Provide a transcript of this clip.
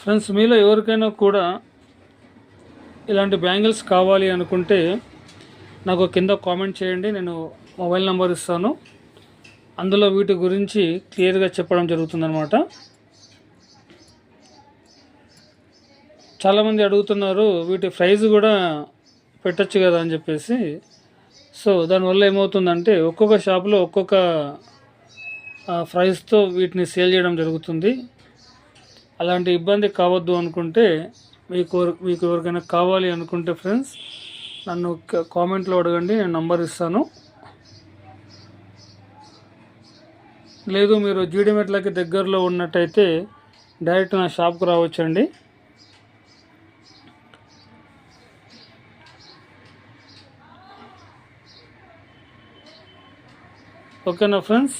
Friends మీలో ఎవరికైనా కూడా ఇలాంటి బ్యాంగిల్స్ కావాలి అనుకుంటే నాకు కింద కామెంట్ చేయండి నేను మొబైల్ నెంబర్ ఇస్తాను. అందులో వీటి గురించి క్లియర్గా చెప్పడం జరుగుతుందనమాట చాలామంది అడుగుతున్నారు వీటి ప్రైజ్ కూడా పెట్టచ్చు కదా అని చెప్పేసి. సో దానివల్ల ఏమవుతుందంటే ఒక్కొక్క షాప్లో ఒక్కొక్క ప్రైస్తో వీటిని సేల్ చేయడం జరుగుతుంది. అలాంటి ఇబ్బంది కావద్దు అనుకుంటే మీకు మీకు ఎవరికైనా కావాలి అనుకుంటే ఫ్రెండ్స్ నన్ను కామెంట్లో అడగండి నేను నంబర్ ఇస్తాను. లేదు మీరు జీడిమెట్లకి దగ్గరలో ఉన్నట్టయితే డైరెక్ట్ నా షాప్కి రావచ్చండి. ఓకేనా ఫ్రెండ్స్?